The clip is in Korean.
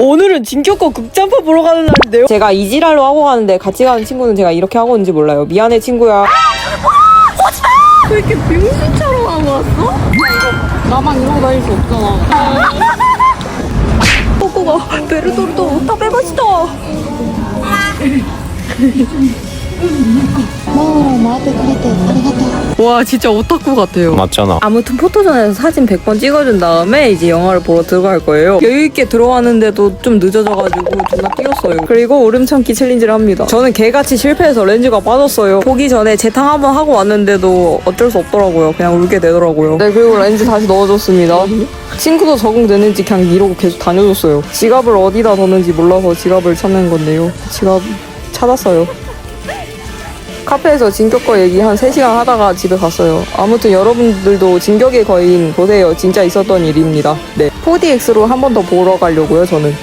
오늘은 진격거 극장판 보러 가는 날인데요. 제가 이지랄로 하고 가는데 같이 가는 친구는 제가 이렇게 하고 있는지 몰라요. 미안해 친구야. 왜 이렇게 병신처럼 하고 왔어? 나만 이러고 다닐 수 없잖아. 꼬꼬가 베르토르토 다 빼버시다. 와 진짜 오타쿠 같아요. 맞잖아. 아무튼 포토존에서 사진 100번 찍어준 다음에 이제 영화를 보러 들어갈 거예요. 여유있게 들어왔는데도 좀 늦어져가지고 존나 뛰었어요. 그리고 오름 참기 챌린지를 합니다. 저는 개같이 실패해서 렌즈가 빠졌어요. 보기 전에 재탕 한번 하고 왔는데도 어쩔 수 없더라고요. 그냥 울게 되더라고요. 네, 그리고 렌즈 다시 넣어줬습니다. 친구도 적응되는지 그냥 이러고 계속 다녀줬어요. 지갑을 어디다 뒀는지 몰라서 지갑을 찾는 건데요. 지갑 찾았어요. 카페에서 진격거 얘기 한 3시간 하다가 집에 갔어요. 아무튼 여러분들도 진격의 거인 보세요. 진짜 있었던 일입니다. 네. 4DX로 한 번 더 보러 가려고요, 저는.